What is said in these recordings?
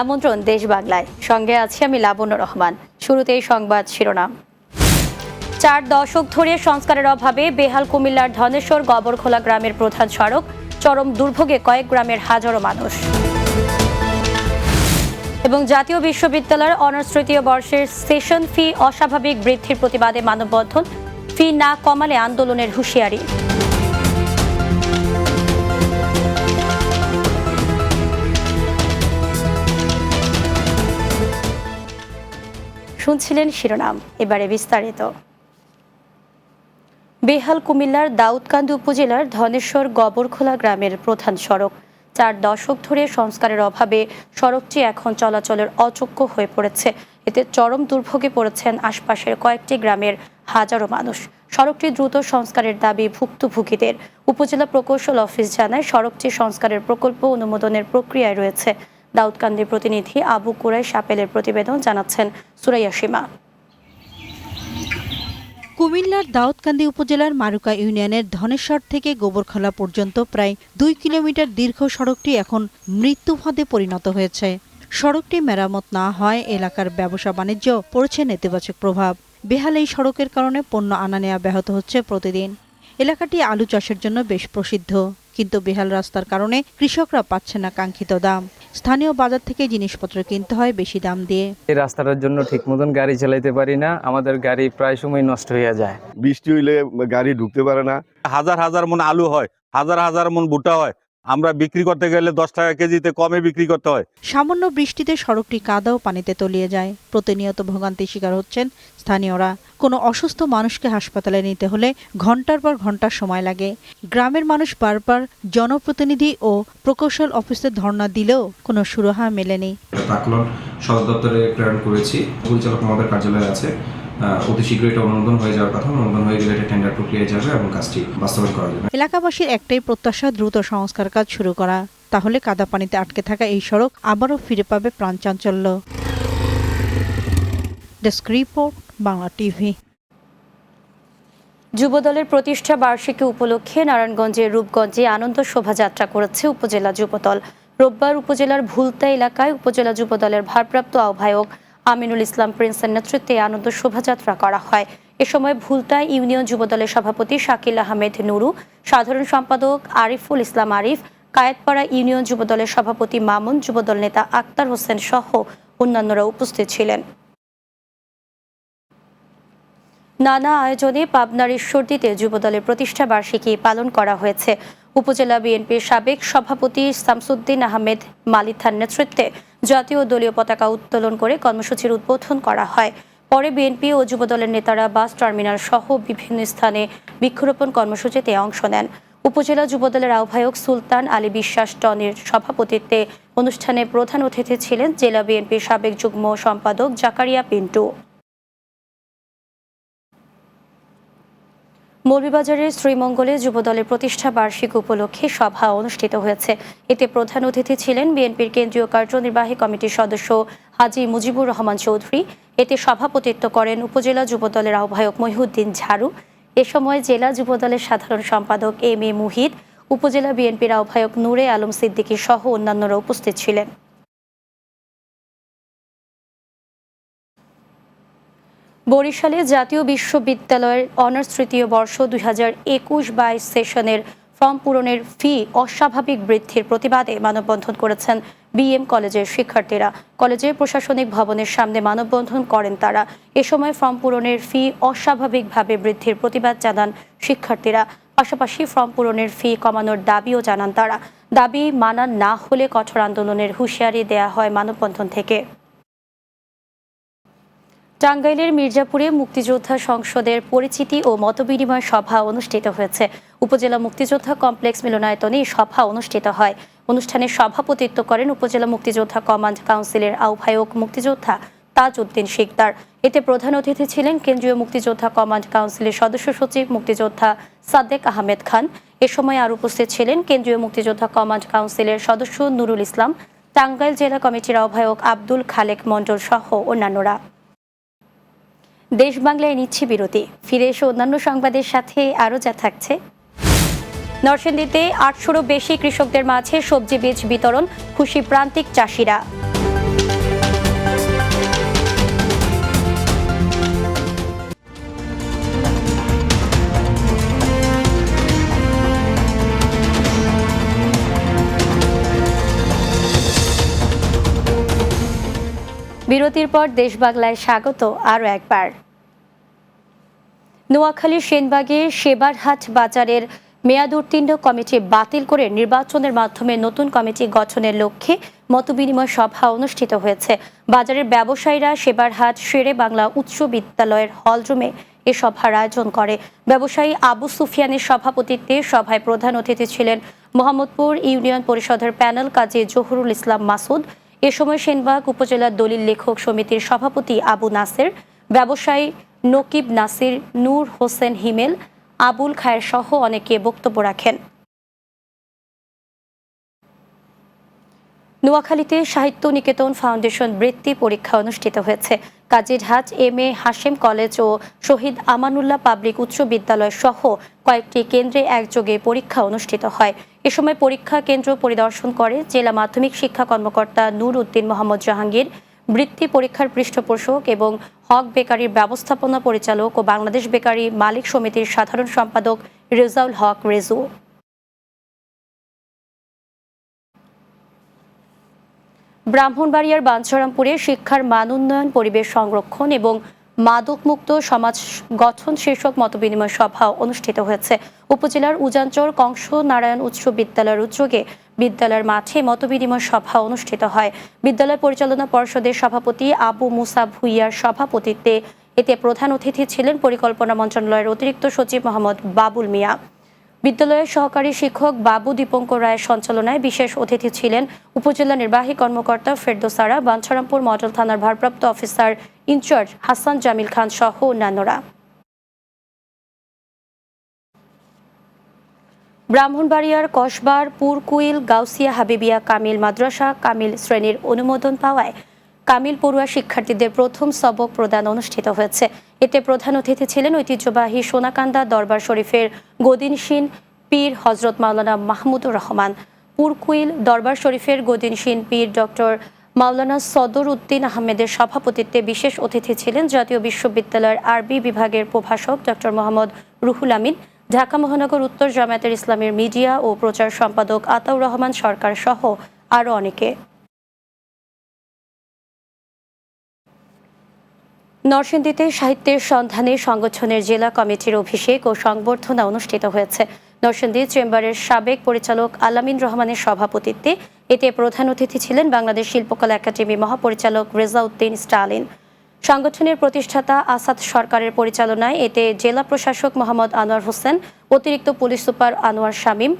আমন্ত্রণ দেশ বাংলায়। সঙ্গে আছি আমি লাবণ্য রহমান। শুরুতেই সংবাদ শিরোনাম। চার দশক ধরে সংস্কারের অভাবে বেহাল কুমিল্লার ধনেশ্বর গবরখোলা গ্রামের প্রধান সড়ক চরম দুর্ভোগে কয়েক গ্রামের হাজারো মানুষ। এবং জাতীয় বিশ্ববিদ্যালয়ের অনার্স তৃতীয় বর্ষের সেশন ফি অস্বাভাবিক বৃদ্ধির প্রতিবাদে মানববন্ধন। ফি না কমালে আন্দোলনের হুঁশিয়ারি। শুনছিলেন শিরোনাম, এবারে বিস্তারিত। বেহাল কুমিল্লার দাউদকান্দি উপজেলার ধনেশ্বর গবরখোলা গ্রামের প্রধান সড়ক। চার দশক ধরে সংস্কারের অভাবে সড়কটি এখন চলাচলের অযোগ্য হয়ে পড়েছে। এতে চরম দুর্ভোগে পড়েছেন আশপাশের কয়েকটি গ্রামের হাজারো মানুষ। সড়কটি দ্রুত সংস্কারের দাবি ভুক্তভোগীদের। উপজেলা প্রকৌশল অফিস জানায়, সড়কটি সংস্কারের প্রকল্প অনুমোদনের প্রক্রিয়ায় রয়েছে। দাউদকান্দির প্রতিনিধি আবু কুরাই সাপেলের প্রতিবেদন জানাচ্ছেন সুরাইয়া সীমা। কুমিল্লার দাউদকান্দি উপজেলার মারুকা ইউনিয়নের ধনেশ্বর থেকে গোবরখলা পর্যন্ত প্রায় দুই কিলোমিটার দীর্ঘ সড়কটি এখন মৃত্যু ফাঁদে পরিণত হয়েছে। সড়কটি মেরামত না হয় এলাকার ব্যবসা বাণিজ্য পড়ছে নেতিবাচক প্রভাব। বেহাল এই সড়কের কারণে পণ্য আনা নেওয়া ব্যাহত হচ্ছে প্রতিদিন। এলাকাটি আলু চাষের জন্য বেশ প্রসিদ্ধ। কিন্তু বেহাল রাস্তার কারণে কৃষকরা পাচ্ছে না কাঙ্ক্ষিত দাম। স্থানীয় বাজার থেকে জিনিসপত্র কিনতে হয় বেশি দাম দিয়ে। এই রাস্তাটার জন্য ঠিক মতন গাড়ি চালাইতে পারি না আমাদের গাড়ি প্রায় সময় নষ্ট হয়ে যায়। বৃষ্টি হইলে গাড়ি ঢুকতে পারে না। হাজার হাজার মন আলু হয় হাজার হাজার মন ভুট্টা হয় আমরা বিক্রি করতে গেলে দশ টাকা কেজিতে কমে বিক্রি করতে হয়। সামান্য বৃষ্টিতে সড়কটি কাদা ও পানিতে তলিয়ে যায়। প্রতিনিয়ত ভোগান্তির শিকার হচ্ছেন স্থানীয়রা। কোনো অসুস্থ মানুষকে হাসপাতালে নিতে হলে ঘণ্টার পর ঘণ্টা সময় লাগে। গ্রামের মানুষ বারবার জনপ্রতিনিধি ও প্রকৌশল অফিসে ধর্ণা দিলেও কোনো সুরাহা মেলেনি। প্রাক্কলন সদর দপ্তরে প্রেরণ করেছি। পরিচালক মহোদয়ের কার্যালয়ে আছে। অতি শীঘ্রই এটা অনুমোদন হয়ে যাওয়ার কথা। অনুমোদন হয়ে গেলে এটা টেন্ডার প্রক্রিয়ায় যাবে এবং কাজটি বাস্তবায়ন করা যাবে। এলাকাবাসীর একটাই প্রত্যাশা দ্রুত সংস্কার কাজ শুরু করা। তাহলে কাদা পানিতে আটকে থাকা এই সড়ক আবারও ফিরে পাবে প্রাণচাঞ্চল্য ডেস্ক রিপোর্ট বাংলা টিভি। যুবদলের প্রতিষ্ঠা বার্ষিকী উপলক্ষে নারায়ণগঞ্জের রূপগঞ্জে আনন্দ শোভাযাত্রা করেছে উপজেলা যুবদল। রোববার উপজেলার ভুলতা এলাকায় উপজেলা যুবদলের ভারপ্রাপ্ত আহ্বায়ক আমিনুল ইসলাম প্রিন্সের নেতৃত্বে আনন্দ শোভাযাত্রা করা হয়। এ সময় ভুলতা ইউনিয়ন যুবদলের সভাপতি শাকিল আহমেদ নুরু, সাধারণ সম্পাদক আরিফুল ইসলাম আরিফ, কায়েতপাড়া ইউনিয়ন যুবদলের সভাপতি মামুন, যুবদল নেতা আক্তার হোসেন সহ অন্যান্যরা উপস্থিত ছিলেন। নানা আয়োজনে পাবনার ঈশ্বরদীতে যুবদলের প্রতিষ্ঠা বার্ষিকী পালন করা হয়েছে। উপজেলা বিএনপির সাবেক সভাপতি শামসুদ্দিন আহমেদ মালিথার নেতৃত্বে জাতীয় দলীয় পতাকা উত্তোলন করে কর্মসূচির উদ্বোধন করা হয়। পরে বিএনপি ও যুবদলের নেতারা বাস টার্মিনাল সহ বিভিন্ন স্থানে বৃক্ষরোপণ কর্মসূচিতে অংশ নেন। উপজেলা যুবদলের আহ্বায়ক সুলতান আলী বিশ্বাস টনের সভাপতিত্বে অনুষ্ঠানে প্রধান অতিথি ছিলেন জেলা বিএনপির সাবেক যুগ্ম সম্পাদক জাকারিয়া পিন্টু। মৌলভীবাজারের শ্রীমঙ্গলে যুবদলের প্রতিষ্ঠা বার্ষিক উপলক্ষে সভা অনুষ্ঠিত হয়েছে। এতে প্রধান অতিথি ছিলেন বিএনপির কেন্দ্রীয় কার্যনির্বাহী কমিটির সদস্য হাজি মুজিবুর রহমান চৌধুরী। এতে সভাপতিত্ব করেন উপজেলা যুবদলের আহ্বায়ক মহিউদ্দিন ঝাড়ু। এ সময় জেলা যুবদলের সাধারণ সম্পাদক এম এ মুহিত, উপজেলা বিএনপির আহ্বায়ক নূরে আলম সিদ্দিকী সহ অন্যান্যরা উপস্থিত ছিলেন। বরিশালে জাতীয় বিশ্ববিদ্যালয়ের অনার্স তৃতীয় বর্ষ দুই হাজার একুশ বাইশ সেশনের ফর্ম পূরণের ফি অস্বাভাবিক বৃদ্ধির প্রতিবাদে মানববন্ধন করেছেন বিএম কলেজের শিক্ষার্থীরা। কলেজের প্রশাসনিক ভবনের সামনে মানববন্ধন করেন তারা। এ সময় ফর্ম পূরণের ফি অস্বাভাবিকভাবে বৃদ্ধির প্রতিবাদ জানান শিক্ষার্থীরা। পাশাপাশি ফর্ম পূরণের ফি কমানোর দাবিও জানান তারা। দাবি মানা না হলে কঠোর আন্দোলনের হুঁশিয়ারি দেয়া হয় মানববন্ধন থেকে। টাঙ্গাইলের মির্জাপুরে মুক্তিযোদ্ধা সংসদের পরিচিতি ও মতবিনিময় সভা অনুষ্ঠিত হয়েছে। উপজেলা মুক্তিযোদ্ধা কমপ্লেক্স মিলনায়তনে সভা অনুষ্ঠিত হয়। অনুষ্ঠানে সভাপতিত্ব করেন উপজেলা মুক্তিযোদ্ধা কমান্ড কাউন্সিলের আহ্বায়ক মুক্তিযোদ্ধা তাজ উদ্দিন শিকদার। এতে প্রধান অতিথি ছিলেন কেন্দ্রীয় মুক্তিযোদ্ধা কমান্ড কাউন্সিলের সদস্য সচিব মুক্তিযোদ্ধা সাদেক আহমেদ খান। এ সময় আর উপস্থিত ছিলেন কেন্দ্রীয় মুক্তিযোদ্ধা কমান্ড কাউন্সিলের সদস্য নুরুল ইসলাম। টাঙ্গাইল জেলা কমিটির আহ্বায়ক আব্দুল খালেক মণ্ডল সহ অন্যান্যরা। দেশ বাংলায় নিচ্ছি বিরতি। ফিরে এসে অন্যান্য সংবাদের সাথে আরও যা থাকছে। নরসিংদীতে আটশোরও বেশি কৃষকদের মাঝে সবজি বীজ বিতরণ, খুশি প্রান্তিক চাষিরা। বিরতির পর দেশ বাংলায় স্বাগত আরও একবার। নোয়াখালীর সেনবাগে সেবারহাট বাজারের মেয়াদ উত্তীর্ণ কমিটি বাতিল করে নির্বাচনের মাধ্যমে নতুন কমিটি গঠনের লক্ষ্যে মতবিনিময় সভা অনুষ্ঠিত হয়েছে। বাজারের ব্যবসায়ীরা সেবারহাট শেরে বাংলা উচ্চ বিদ্যালয়ের হলরুমে এ সভার আয়োজন করে। ব্যবসায়ী আবু সুফিয়ানের সভাপতিত্বে সভায় প্রধান অতিথি ছিলেন মোহাম্মদপুর ইউনিয়ন পরিষদের প্যানেল কাজী জহুরুল ইসলাম মাসুদ এ সময় সেনবাগ উপজেলা দলিল লেখক সমিতির সভাপতি আবু নাসের, ব্যবসায়ী নকিব নাসির, নূর হোসেন হিমেল, আবুল খায়ের সহ অনেকে বক্তব্য রাখেন। নোয়াখালীতে সাহিত্য নিকেতন ফাউন্ডেশন বৃত্তি পরীক্ষা অনুষ্ঠিত হয়েছে। Kazirhat M A Hashem college O Shahid Amanullah public উচ্চ বিদ্যালয় সহ কয়েকটি কেন্দ্রে একযোগে পরীক্ষা অনুষ্ঠিত হয়। এ সময় পরীক্ষা কেন্দ্র পরিদর্শন করে জেলা মাধ্যমিক শিক্ষা কর্মকর্তা নূর উদ্দিন মোহাম্মদ জাহাঙ্গীর, বৃত্তি পরীক্ষার পৃষ্ঠপোষক এবং হক বেকারির ব্যবস্থাপনা পরিচালক ও বাংলাদেশ বেকারি মালিক সমিতির সাধারণ সম্পাদক রেজাউল হক রেজু। ব্রাহ্মণবাড়িয়ার বাঞ্ছারামপুরে শিক্ষার মান উন্নয়ন, পরিবেশ সংরক্ষণ এবং মাদকমুক্ত সমাজ গঠন শীর্ষক মতবিনিময় সভা অনুষ্ঠিত হয়েছে। উপজেলার উজানচর কংস নারায়ণ উচ্চ বিদ্যালয়ের উদ্যোগে বিদ্যালয়ের মাঠে মতবিনিময় সভা অনুষ্ঠিত হয়। বিদ্যালয় পরিচালনা পর্ষদের সভাপতি আবু মুসা ভুইয়ার সভাপতিত্বে এতে প্রধান অতিথি ছিলেন পরিকল্পনা মন্ত্রণালয়ের অতিরিক্ত সচিব মোহাম্মদ বাবুল মিয়া। বিদ্যালয়ের সহকারী শিক্ষক বাবু দীপঙ্কর রায়ের সঞ্চালনায় বিশেষ অতিথি ছিলেন উপজেলা নির্বাহী কর্মকর্তা ফেরদোসারা, বাঞ্ছারামপুর মডেল থানার ভারপ্রাপ্ত officer in charge Hasan Jamil Khan সহ অন্যান্যরা। ব্রাহ্মণবাড়িয়ার কসবার, পুরকুইল, গাউসিয়া হাবিবিয়া, কামিল মাদ্রাসা, কামিল শ্রেণির অনুমোদন পাওয়ায় কামিল পড়ুয়া শিক্ষার্থীদের প্রথম সবক প্রদান অনুষ্ঠিত হয়েছে। এতে প্রধান অতিথি ছিলেন ঐতিহ্যবাহী সোনাকান্দা দরবার শরীফের গদিনশীন পীর হজরত মাওলানা মাহমুদুর রহমান, পুরকুইল দরবার শরীফের গদিনশীন পীর ডক্টর মাওলানা সদর উদ্দিন আহমেদের সভাপতিত্বে বিশেষ অতিথি ছিলেন জাতীয় বিশ্ববিদ্যালয়ের আরবি বিভাগের প্রভাষক ডক্টর মোহাম্মদ রুহুল আমিন, ঢাকা মহানগর উত্তর জামায়াতের ইসলামের মিডিয়া ও প্রচার সম্পাদক আতাউর রহমান সরকার সহ আরও অনেকে। নরসিংদীতে সাহিত্যের সন্ধানে সংগঠনের জেলা কমিটির অভিষেক ও সংবর্ধনা অনুষ্ঠিত হয়েছে। নরসিংদী চেম্বারের সাবেক পরিচালক আলামিন রহমানের সভাপতিত্বে এতে প্রধান অতিথি ছিলেন বাংলাদেশ শিল্পকলা একাডেমি মহাপরিচালক রেজাউদ্দিন স্টালিন। সংগঠনের প্রতিষ্ঠাতা আসাদ সরকারের পরিচালনায় এতে জেলা প্রশাসক মোহাম্মদ আনোয়ার হোসেন, অতিরিক্ত পুলিশ সুপার আনোয়ার শামীম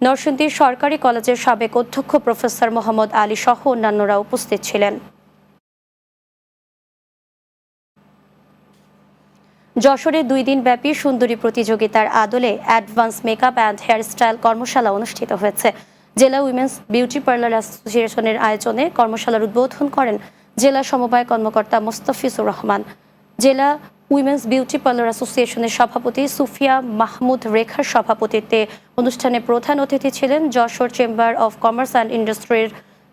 নরসিংদীর সরকারি কলেজের সাবেক অধ্যক্ষ প্রফেসর মোহাম্মদ আলী সহ অন্যান্যরা উপস্থিত ছিলেন। যশোরে দুই দিন ব্যাপী সুন্দরী প্রতিযোগিতার আদলে অ্যাডভান্স মেকআপ অ্যান্ড হেয়ারস্টাইল কর্মশালা অনুষ্ঠিত হয়েছে। জেলা উইমেন্স বিউটি পার্লার অ্যাসোসিয়েশনের আয়োজনে কর্মশালার উদ্বোধন করেন জেলা সমবায় কর্মকর্তা মোস্তাফিজুর রহমান। জেলা উইমেন্স বিউটি পার্লার অ্যাসোসিয়েশনের সভাপতি সুফিয়া মাহমুদ রেখার সভাপতিত্বে অনুষ্ঠানে প্রধান অতিথি ছিলেন Jessore chamber of commerce and ইন্ডাস্ট্রির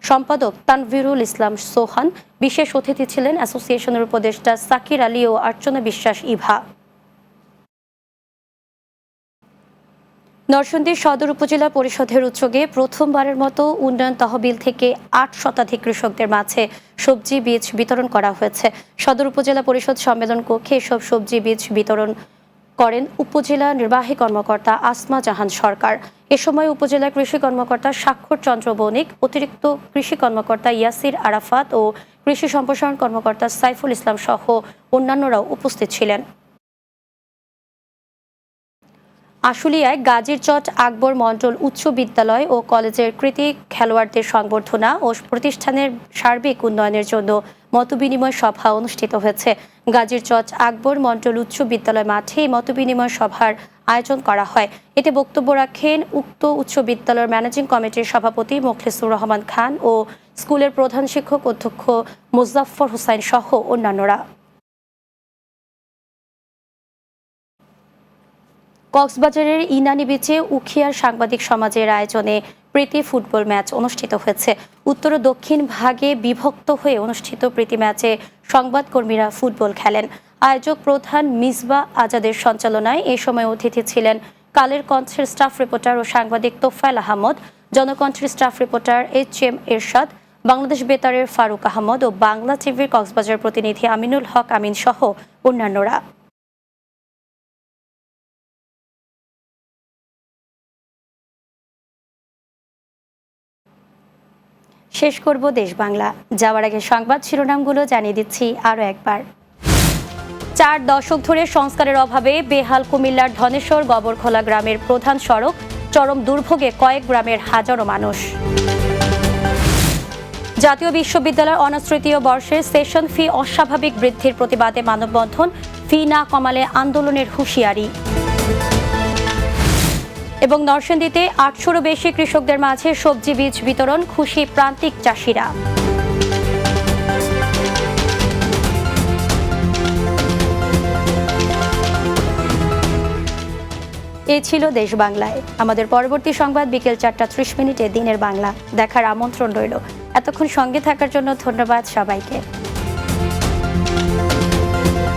সম্পাদক তানভিরুল ইসলাম সোহান, বিশেষ অতিথি ছিলেন অ্যাসোসিয়েশনের উপদেষ্টা সাকির আলী ও অর্চনা বিশ্বাস ইভা। নরসিংদী সদর উপজেলা পরিষদের উদ্যোগে প্রথমবারের মতো উন্নয়ন তহবিল থেকে আট শতাধিক কৃষকদের মাঝে সবজি বীজ বিতরণ করা হয়েছে। সদর উপজেলা পরিষদ সম্মেলন কক্ষে এসব সবজি বীজ বিতরণ করেন উপজেলা নির্বাহী কর্মকর্তা আসমা জাহান সরকার। এ সময় উপজেলা কৃষি কর্মকর্তা স্বাক্ষর চন্দ্র বণিক, অতিরিক্ত কৃষি কর্মকর্তা ইয়াসির আরাফাত ও কৃষি সম্প্রসারণ কর্মকর্তা সাইফুল ইসলাম সহ অন্যান্যরাও উপস্থিত ছিলেন। আশুলিয়ায় গাজীরচট আকবর মণ্ডল উচ্চ বিদ্যালয় ও কলেজের কৃতি খেলোয়াড়দের সংবর্ধনা ও প্রতিষ্ঠানের সার্বিক উন্নয়নের জন্য মতবিনিময় সভা অনুষ্ঠিত হয়েছে। গাজীরচট আকবর মণ্ডল উচ্চ বিদ্যালয় মাঠে এই মতবিনিময় সভার আয়োজন করা হয়। এতে বক্তব্য রাখেন উক্ত উচ্চ বিদ্যালয়ের ম্যানেজিং কমিটির সভাপতি মোখলেসুর রহমান খান ও স্কুলের প্রধান শিক্ষক অধ্যক্ষ মুজাফফর হোসাইন সহ অন্যান্যরা। কক্সবাজারের ইনানি বিচে উখিয়ার সাংবাদিক সমাজের আয়োজনে প্রীতি ফুটবল ম্যাচ অনুষ্ঠিত হয়েছে। উত্তর ও দক্ষিণ ভাগে বিভক্ত হয়ে অনুষ্ঠিত প্রীতি ম্যাচে সংবাদকর্মীরা ফুটবল খেলেন। আয়োজক প্রধান মিসবা আজাদের সঞ্চালনায় এ সময় অতিথি ছিলেন কালের কণ্ঠের স্টাফ রিপোর্টার ও সাংবাদিক Tofayel Ahmad, জনকণ্ঠের staff reporter H M Ershad, Bangladesh বেতারের Faruk Ahmad ও বাংলা টিভির কক্সবাজার প্রতিনিধি আমিনুল হক আমিন সহ অন্যান্যরা। শেষ করব দেশ বাংলা। যাওয়ার আগে সংবাদ শিরোনামগুলো জানিয়ে দিচ্ছি আরও একবার। চার দশক ধরে সংস্কারের অভাবে বেহাল কুমিল্লার ধনেশ্বর গবরখোলা গ্রামের প্রধান সড়ক চরম দুর্ভোগে কয়েক গ্রামের হাজারো মানুষ। জাতীয় বিশ্ববিদ্যালয়ের অনার্স বর্ষের সেশন ফি অস্বাভাবিক বৃদ্ধির প্রতিবাদে মানববন্ধন, ফি না কমালে আন্দোলনের হুঁশিয়ারি। এবং নরসিংদীতে আটশোরও বেশি কৃষকদের মাঝে সবজি বীজ বিতরণ খুশি প্রান্তিক চাষিরা। এ ছিল দেশ বাংলায়। আমাদের পরবর্তী সংবাদ বিকেল চারটা ত্রিশ মিনিটে দিনের বাংলা। দেখার আমন্ত্রণ রইল। এতক্ষণ সঙ্গে থাকার জন্য ধন্যবাদ সবাইকে।